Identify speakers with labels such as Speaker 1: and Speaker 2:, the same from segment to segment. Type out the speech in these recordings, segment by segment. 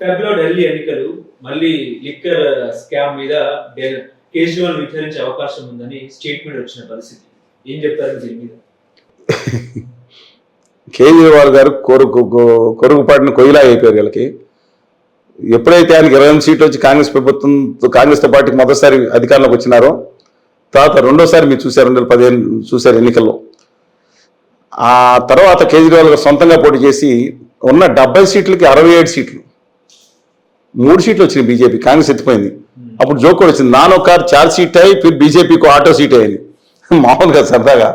Speaker 1: Feb Delhi ఎన్నికలు మళ్ళీ liquor scam మీద కేజ్రీవాల్ విచారించే అవకాశం ఉందని స్టేట్మెంట్ వచ్చిన పరిస్థితి. ఏం చెప్తారు దీని మీద?
Speaker 2: కేజ్రీవాల్ గారు కొరుకు కొరుగుపాటిన కొయ్యలా అయిపోయారు వీళ్ళకి. ఎప్పుడైతే ఆయనకి ఇరవై ఎనిమిది సీట్లు వచ్చి కాంగ్రెస్ ప్రభుత్వం కాంగ్రెస్తో పార్టీకి మొదటిసారి అధికారంలోకి వచ్చినారో తర్వాత రెండోసారి మీరు చూశారు రెండు వేల పదిహేను చూశారు ఎన్నికల్లో. ఆ తర్వాత కేజ్రీవాల్ గారు సొంతంగా పోటీ చేసి ఉన్న డెబ్బై సీట్లకి అరవై ఏడు సీట్లు. మూడు సీట్లు వచ్చింది బీజేపీ కాంగ్రెస్ ఎత్తిపోయింది. అప్పుడు జోక్ కూడా వచ్చింది నానో కార్ చార్ సీట్ అయి ఫిర్ బీజేపీకి ఆటో సీట్ అయింది. మామూలుగా సరదాగా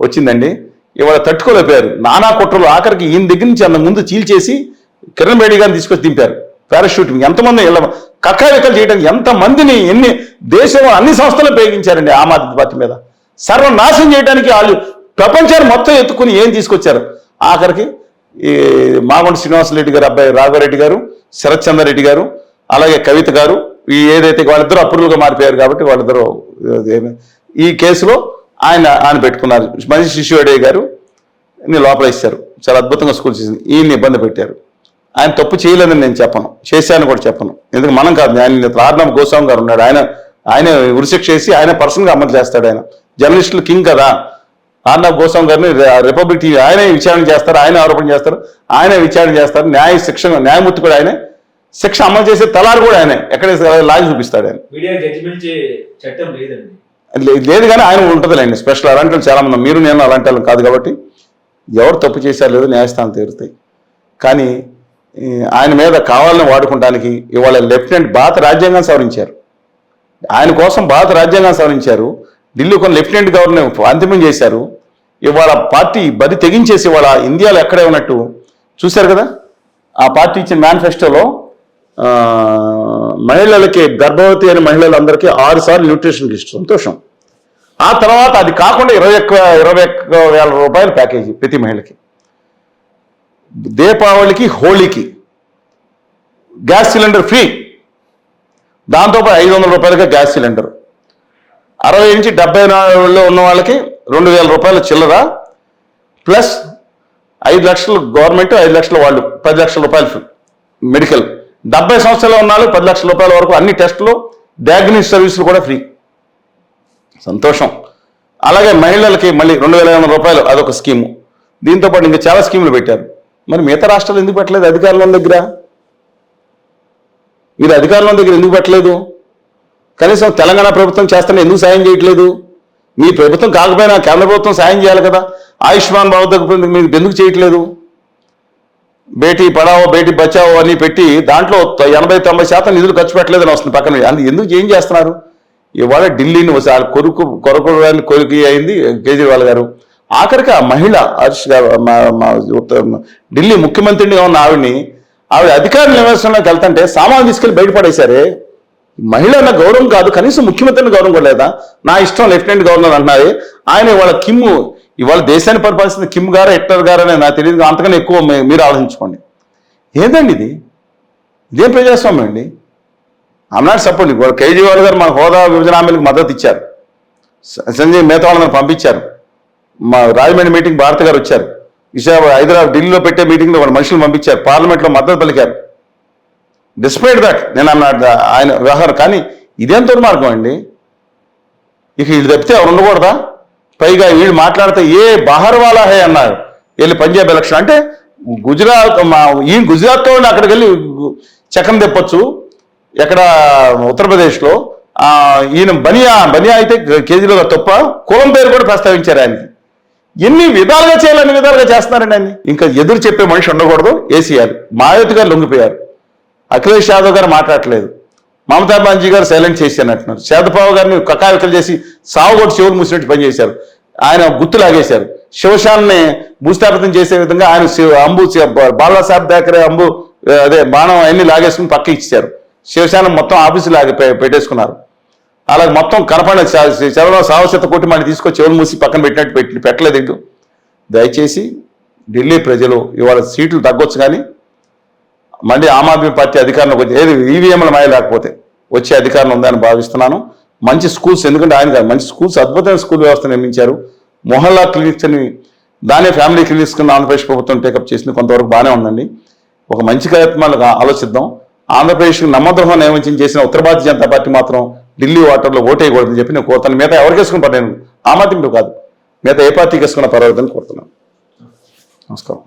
Speaker 2: వచ్చిందండి. ఇవాళ తట్టుకోలేకపోయారు. నానా కుట్రలు ఆఖరికి ఈయన దగ్గర నుంచి అంత ముందు చీల్చేసి కిరణ్ బేడి గారిని తీసుకొచ్చి దింపారు. పారాషూటింగ్ ఎంతమంది ఇలా కక్కాలికలు చేయడానికి ఎంతమందిని ఎన్ని దేశంలో అన్ని సంస్థలు ఉపయోగించారండి ఆమ్ ఆద్మీ పార్టీ మీద. సర్వనాశనం చేయడానికి వాళ్ళు ప్రపంచాన్ని మొత్తం ఎత్తుకుని ఏం తీసుకొచ్చారు? ఆఖరికి ఈ మాగొండ శ్రీనివాసరెడ్డి గారు అబ్బాయి రాఘవరెడ్డి గారు శరత్ చంద్రరెడ్డి గారు అలాగే కవిత గారు ఈ ఏదైతే వాళ్ళిద్దరూ అప్రూవల్గా మారిపోయారు కాబట్టి వాళ్ళిద్దరూ ఈ కేసులో ఆయన ఆయన పెట్టుకున్నారు. మంచి శిశువడే గారు లోపల ఇచ్చారు. చాలా అద్భుతంగా స్కూల్ చేసింది. ఈయన్ని ఇబ్బంది పెట్టారు. ఆయన తప్పు చేయలేదని నేను చెప్పను. చేశాను కూడా చెప్పను. ఎందుకు మనం కాదు ఆయన ఆర్నబ్ గోస్వామి గారు ఉన్నాడు. ఆయన ఆయన ఉరిశిక్ష చేసి ఆయన పర్సన్గా అమలు చేస్తాడు ఆయన. జర్నలిస్టులు కింగ్ కదా. ఆర్నబ్ గోస్వామి గారిని రిపబ్లిక్ టీవీ ఆయనే విచారణ చేస్తారు ఆయన ఆరోపణ చేస్తారు ఆయనే విచారణ చేస్తారు. న్యాయ శిక్ష న్యాయమూర్తి కూడా ఆయనే. శిక్ష అమలు చేసే తలారు కూడా ఆయనే. ఎక్కడ లాగి చూపిస్తాడు ఆయన. లేదు కానీ ఆయన ఉంటుందిలేండి. స్పెషల్ అలాంటి వాళ్ళు చాలా మంది మీరు నేను అలాంటి వాళ్ళం కాదు కాబట్టి ఎవరు తప్పు చేశారు లేదో న్యాయస్థానం తీరుతాయి. కానీ ఆయన మీద కావాలని వాడుకోవడానికి ఇవాళ లెఫ్టినెంట్ భారత రాజ్యాంగం సవరించారు. ఆయన కోసం భారత రాజ్యాంగం సవరించారు. ఢిల్లీ కొన్ని లెఫ్టినెంట్ గవర్నర్ అంతిమం చేశారు. ఇవాళ పార్టీ బరి తెగించేసి ఇవాళ ఇండియాలో ఎక్కడే ఉన్నట్టు చూశారు కదా? ఆ పార్టీ ఇచ్చిన మేనిఫెస్టోలో మహిళలకి గర్భవతి అయిన మహిళలందరికీ ఆరు సార్లు న్యూట్రిషన్ ఇష్టం సంతోషం. ఆ తర్వాత అది కాకుండా ఇరవై ఒక్క ఇరవై ఒక్క వేల రూపాయల ప్యాకేజీ ప్రతి మహిళకి. దీపావళికి హోలీకి గ్యాస్ సిలిండర్ ఫ్రీ. దాంతోపాటు ఐదు వందల రూపాయలకి గ్యాస్ సిలిండర్. అరవై నుంచి డెబ్బై నాలుగులో ఉన్న వాళ్ళకి రెండు వేల రూపాయల చిల్లర ప్లస్ ఐదు లక్షలు గవర్నమెంట్ ఐదు లక్షలు వాళ్ళు పది లక్షల రూపాయలు ఫ్రీ. మెడికల్. డెబ్బై సంవత్సరాలు ఉన్నాళ్ళు పది లక్షల రూపాయల వరకు అన్ని టెస్టులు డయాగ్నోస్ సర్వీసులు కూడా ఫ్రీ. సంతోషం. అలాగే మహిళలకి మళ్ళీ రెండు వేల ఐదు రూపాయలు అదొక స్కీము. దీంతో పాటు ఇంకా చాలా స్కీములు పెట్టారు. మరి మిగతా రాష్ట్రాలు ఎందుకు పెట్టలేదు అధికారుల దగ్గర? మీరు అధికారుల దగ్గర ఎందుకు పెట్టలేదు? కనీసం తెలంగాణ ప్రభుత్వం చేస్తున్న ఎందుకు సాయం చేయట్లేదు? మీ ప్రభుత్వం కాకపోయినా కేంద్ర ప్రభుత్వం సాయం చేయాలి కదా. ఆయుష్మాన్ భారత్ దగ్గర మీరు ఎందుకు చేయట్లేదు? బేటీ పడావో బేటీ బచావో అని పెట్టి దాంట్లో ఎనభై తొంభై శాతం నిధులు ఖర్చు పెట్టలేదని వస్తుంది పక్కన అందు ఎందుకు ఏం చేస్తున్నారు? ఇవాళ ఢిల్లీని ఒకసారి కొరుకు కొరకు కొరికి అయింది కేజ్రీవాల్ గారు. ఆఖరికి ఆ మహిళ హర్ష్ గారు ఢిల్లీ ముఖ్యమంత్రిని ఉన్న ఆవిడని ఆవిడ అధికార నివాసంలోకి వెళ్తుంటే సామాన్ తీసుకెళ్ళి బయటపడేశారే మహిళన గౌరవం కాదు కనీసం ముఖ్యమంత్రిని గౌరవం కూడా లేదా? నా ఇష్టం లెఫ్టినెంట్ గవర్నర్ అంటున్నారు. ఆయన ఇవాళ కిమ్ ఇవాళ దేశాన్ని పరిపాలిస్తున్న కిమ్ గారు హిట్లర్ గారు నాకు తెలియదు అంతకన్నా ఎక్కువ మీరు ఆలోచించుకోండి. ఏందండి ఇది? ఇదేం ప్రజాస్వామ్యం అండి? అమ్నాట్ సపోర్ట్ ఇవాళ కేజ్రీవాల్ గారు మన హోదా విభజన హామీలకు మద్దతు ఇచ్చారు. సంజయ్ మేతా పంపించారు. మా రాజమండ్రి మీటింగ్ భారత్ గారు వచ్చారు. విశాఖ హైదరాబాద్ ఢిల్లీలో పెట్టే మీటింగ్లో వాళ్ళ మనుషులు పంపించారు. పార్లమెంట్లో మద్దతు పలికారు. డిస్పైట్ దట్ నేను అన్నాడు ఆయన వ్యవహారం కానీ ఇదేం దుర్మార్గం అండి? ఇక వీళ్ళు తప్పితే ఎవరు ఉండకూడదా? పైగా వీళ్ళు మాట్లాడితే ఏ బహర్ వాలా హే అన్నారు. వెళ్ళి పంజాబ్ ఎలక్షన్ అంటే గుజరాత్ మా ఈయన గుజరాత్తో అక్కడికి వెళ్ళి చక్రం తెప్పొచ్చు. ఎక్కడ ఉత్తరప్రదేశ్లో. ఈయన బనియా బనియా అయితే కేజీలో తప్ప కులం పేరు కూడా ప్రస్తావించారు ఆయనకి. ఎన్ని విధాలుగా చేయాలని విధాలుగా చేస్తున్నారండి ఆయన ఇంకా ఎదురు చెప్పే మనిషి ఉండకూడదు. ఏసీఆర్ మాయావతి గారు లొంగిపోయారు. అఖిలేష్ యాదవ్ గారు మాట్లాడట్లేదు. మమతా బెనర్జీ గారు సైలెంట్ చేశాను అంటున్నారు శాదబాబు గారిని కకావికలు చేసి సావుగొట్టు చెవులు మూసినట్టు పనిచేశారు ఆయన గుర్తు లాగేశారు. శివశాన్ని భూస్థాపితం చేసే విధంగా ఆయన శివ- అంబు శివ- బాలాసాహెబ్ దాకరే అంబు అదే బాణం అన్ని లాగేసుకుని పక్క ఇచ్చారు శివశానం మొత్తం ఆఫీసు లాగి పెట్టేసుకున్నారు. అలాగే మొత్తం కనపడిన చదవడం సావశత కొట్టి మనకి తీసుకొచ్చి చెవులు మూసి పక్కన పెట్టినట్టు పెట్టి పెట్టలేదు ఇటు. దయచేసి ఢిల్లీ ప్రజలు ఇవాళ సీట్లు తగ్గొచ్చు కానీ మళ్ళీ ఆమ్ ఆద్మీ పార్టీ అధికారంలోకి వచ్చి ఏది ఈవీఎంల మాయ లేకపోతే వచ్చే అధికారం ఉందని భావిస్తున్నాను. మంచి స్కూల్స్ ఎందుకంటే ఆయన కాదు మంచి స్కూల్స్ అద్భుతమైన స్కూల్ వ్యవస్థ నిర్మించారు. మొహల్లా క్లినిక్స్ అని దానే ఫ్యామిలీ క్లినిక్స్ కింద ఆంధ్రప్రదేశ్ ప్రభుత్వం టేకప్ చేసింది. కొంతవరకు బాగానే ఉందండి. ఒక మంచి కార్యక్రమాలు ఆలోచిద్దాం. ఆంధ్రప్రదేశ్ నమ్మద్రోహం నియమించి చేసిన ఉత్తర భారతీయ జనతా పార్టీ మాత్రం ఢిల్లీ వాటర్లో ఓటేయకూడదని చెప్పి నేను కోరుతాను. మిగతా ఎవరికి వేసుకుని పర్లేదు ఆమతింపు కాదు. మిగతా ఏ పార్టీకి వేసుకున్నా పర్వాలేదని కోరుతున్నాను. నమస్కారం.